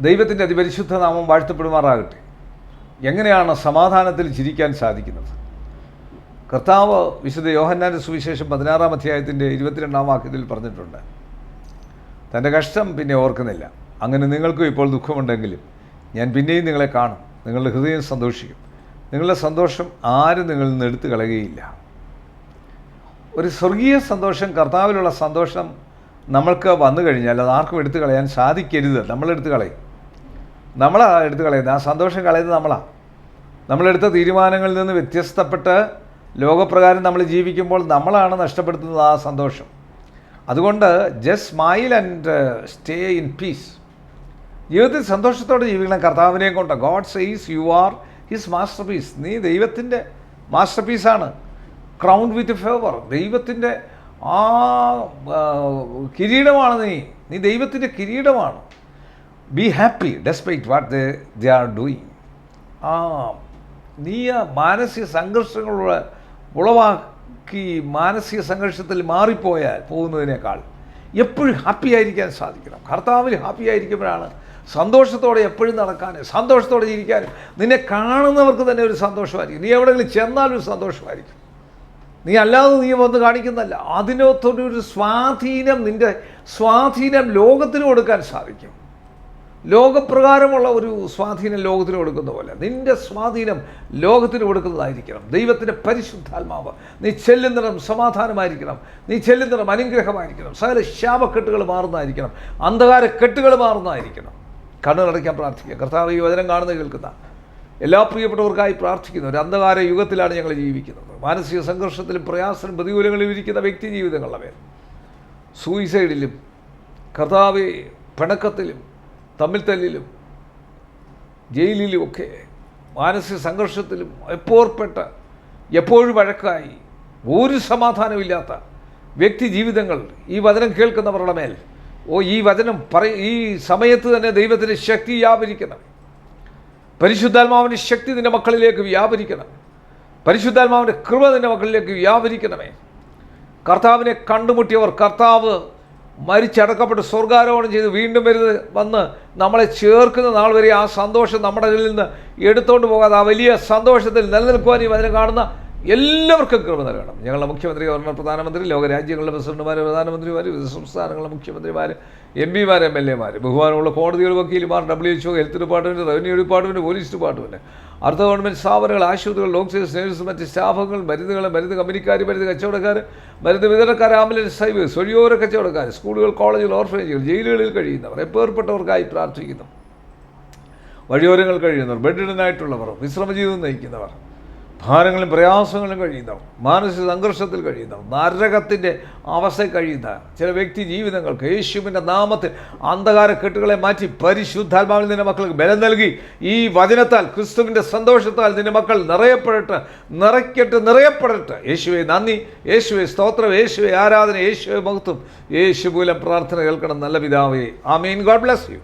ദൈവത്തിന്റെ അതിപരിശുദ്ധ നാമം വാഴ്ത്തപ്പെടുമാറാകട്ടെ. എങ്ങനെയാണ് സമാധാനത്തിൽ ചിരിക്കാൻ സാധിക്കുന്നത്? കർത്താവ് വിശുദ്ധ യോഹന്നാന്റെ സുവിശേഷം പതിനാറാം അധ്യായത്തിന്റെ ഇരുപത്തിരണ്ടാം വാക്യത്തിൽ പറഞ്ഞിട്ടുണ്ട്. തന്റെ കഷ്ടം പിന്നെ ഓർക്കുന്നില്ല. അങ്ങനെ നിങ്ങൾക്കും ഇപ്പോൾ ദുഃഖമുണ്ടെങ്കിലും ഞാൻ പിന്നെയും നിങ്ങളെ കാണും. നിങ്ങളുടെ ഹൃദയം സന്തോഷിക്കും. നിങ്ങളുടെ സന്തോഷം ആരും നിങ്ങളിൽ നിന്ന് എടുത്തു കളയുകയില്ല. ഒരു സ്വർഗീയ സന്തോഷം കർത്താവിലുള്ള സന്തോഷം നമ്മൾക്ക് വന്നു കഴിഞ്ഞാൽ അത് ആർക്കും എടുത്തു കളയാൻ സാധിക്കരുത്. നമ്മളെടുത്ത് കളയും. നമ്മളാ എടുത്ത് കളയുന്നത്. ആ സന്തോഷം കളയുന്നത് നമ്മളാ. നമ്മളെടുത്ത തീരുമാനങ്ങളിൽ നിന്ന് വ്യത്യസ്തപ്പെട്ട് ലോകപ്രകാരം നമ്മൾ ജീവിക്കുമ്പോൾ നമ്മളാണ് നഷ്ടപ്പെടുത്തുന്നത് ആ സന്തോഷം. അതുകൊണ്ട് just smile and stay in peace ജീവിതത്തിൽ സന്തോഷത്തോടെ ജീവിക്കണം. കർത്താവിനെയും കൊണ്ട്. God says you are his masterpiece നീ ദൈവത്തിന്റെ മാസ്റ്റർ പീസാണ് ക്രൗണ്ട് വിത്ത് ഫേവർ ദൈവത്തിന്റെ ആ, കിരീടമാണ് നീ. നീ ദൈവത്തിന്റെ കിരീടമാണ്. Be happy despite what they they are doing ആ നീ ആ മാനസിക സംഘർഷങ്ങളുള്ള ഉളവാക്കി മാനസിക സംഘർഷത്തിൽ മാറിപ്പോയാൽ പോകുന്നതിനേക്കാൾ എപ്പോഴും ഹാപ്പി ആയിരിക്കാൻ സാധിക്കണം. കർത്താവിൽ ഹാപ്പി ആയിരിക്കുമ്പോഴാണ് സന്തോഷത്തോടെ എപ്പോഴും നടക്കാനും സന്തോഷത്തോടെ ജീവിക്കാനും നിന്നെ കാണുന്നവർക്ക് തന്നെ ഒരു സന്തോഷമായിരിക്കും. നീ എവിടെയെങ്കിലും ചെന്നാലും ഒരു സന്തോഷമായിരിക്കും. നീ അല്ലാതെ നീ വന്ന് കാണിക്കുന്നല്ല അതിനകത്തൊരു സ്വാധീനം നിന്റെ സ്വാധീനം ലോകത്തിന് കൊടുക്കാൻ സാധിക്കും. ലോകപ്രകാരമുള്ള ഒരു സ്വാധീനം ലോകത്തിന് കൊടുക്കുന്ന പോലെ. നിന്റെ സ്വാധീനം ലോകത്തിന് കൊടുക്കുന്നതായിരിക്കണം. ദൈവത്തിന്റെ പരിശുദ്ധാത്മാവ് നീ ചെല്ലുന്നിടം സമാധാനമായിരിക്കണം. നീ ചെല്ലുന്നിടം അനുഗ്രഹമായിരിക്കണം. സകല ശാപക്കെട്ടുകൾ മാറുന്നതായിരിക്കണം. അന്ധകാര കെട്ടുകൾ മാറുന്നതായിരിക്കണം കണ്ണുകളടയ്ക്കാൻ പ്രാർത്ഥിക്കുക. കർത്താവ് ഈ വചനം കാണുന്ന കേൾക്കുന്ന എല്ലാ പ്രിയപ്പെട്ടവർക്കായി പ്രാർത്ഥിക്കുന്നു. ഒരു അന്ധകാര യുഗത്തിലാണ് ഞങ്ങൾ ജീവിക്കുന്നത്. മാനസിക സംഘർഷത്തിലും പ്രയാസത്തിലും പ്രതികൂലങ്ങളിലും ഇരിക്കുന്ന വ്യക്തി ജീവിതങ്ങളുടെ സൂയിസൈഡിലും കർത്താവ് പിണക്കത്തിലും തമ്മിൽ തല്ലിലും ജയിലിലുമൊക്കെ മാനസിക സംഘർഷത്തിലും എപ്പോർപ്പെട്ട എപ്പോഴും വഴക്കായി ഒരു സമാധാനമില്ലാത്ത വ്യക്തി ജീവിതങ്ങൾ ഈ വചനം കേൾക്കുന്നവരുടെ മേൽ. ഓ ഈ വചനം പറ ഈ സമയത്ത് തന്നെ ദൈവത്തിന്റെ ശക്തി വ്യാപരിക്കണം. പരിശുദ്ധാത്മാവിന്റെ ശക്തി നിന്റെ മക്കളിലേക്ക് വ്യാപരിക്കണം. പരിശുദ്ധാത്മാവിന്റെ കൃപ നിന്റെ മക്കളിലേക്ക് വ്യാപരിക്കണമേ. കർത്താവിനെ കണ്ടുമുട്ടിയവർ കർത്താവ് മരിച്ചടക്കപ്പെട്ട് സ്വർഗാരോഹണം ചെയ്ത് വീണ്ടും വരുന്ന വന്ന് നമ്മളെ ചേർക്കുന്ന നാൾ വരെ ആ സന്തോഷം നമ്മുടെ നിന്ന് എടുത്തുകൊണ്ട് പോകാതെ ആ വലിയ സന്തോഷത്തിൽ നിലനിൽക്കുവാൻ ഈ അതിനെ കാണുന്ന എല്ലാവർക്കും കൃപ നൽകണം. ഞങ്ങളുടെ മുഖ്യമന്ത്രി ഗവർണർ പ്രധാനമന്ത്രി ലോകരാജ്യങ്ങളുടെ പ്രസിഡന്റുമാർ പ്രധാനമന്ത്രിമാർ വിവിധ സംസ്ഥാനങ്ങളുടെ മുഖ്യമന്ത്രിമാർ എം പിമാർ എം എൽ എമാർ ബഹുമാനമുള്ള കോടതികൾ വക്കീലുമാർ W H O health department revenue department police department അർദ്ധ ഗവൺമെന്റ് സ്ഥാപനങ്ങൾ ആശുപത്രികൾ ഡോക്ടേഴ്സ് നേഴ്സ് മറ്റ് സ്റ്റാഫുകൾ മരുന്നുകൾ മരുന്ന് കമ്പനിക്കാർ മരുന്ന് കച്ചവടക്കാർ മരുന്ന് വിതരണക്കാർ ആംബുലൻസ് സൈബേഴ്സ് ഒഴിയോര കച്ചവടക്കാർ സ്കൂളുകൾ കോളേജുകൾ ഓർഫനേജുകൾ ജയിലുകളിൽ കഴിയുന്നവർ എപ്പേർപ്പെട്ടവർക്കായി പ്രാർത്ഥിക്കുന്നു. വഴിയോരങ്ങൾ കഴിയുന്നവർ ബെഡിഡനായിട്ടുള്ളവർ വിശ്രമജീവിതം നയിക്കുന്നവർ ഭാരങ്ങളും പ്രയാസങ്ങളും കഴിയുന്നവർ മാനസിക സംഘർഷത്തിൽ കഴിയുന്നവർ നരകത്തിന്റെ അവസ്ഥ കഴിയുന്ന ചില വ്യക്തി ജീവിതങ്ങൾക്ക് യേശുവിന്റെ നാമത്തിൽ അന്ധകാര കെട്ടുകളെ മാറ്റി പരിശുദ്ധാത്മാവിൽ നിന്റെ മക്കൾക്ക് ബലം നൽകി. ഈ വചനത്താൽ ക്രിസ്തുവിന്റെ സന്തോഷത്താൽ നിന്റെ മക്കൾ നിറയപ്പെടട്ടെ നിറയ്ക്കട്ടെ നിറയപ്പെടട്ടെ. യേശുവെ നന്ദി യേശുവെ സ്തോത്രം യേശുവെ ആരാധന യേശുവെ മഹത്വം. യേശു മൂലം പ്രാർത്ഥന കേൾക്കണം നല്ല പിതാവേ. ആമീൻ. God bless you.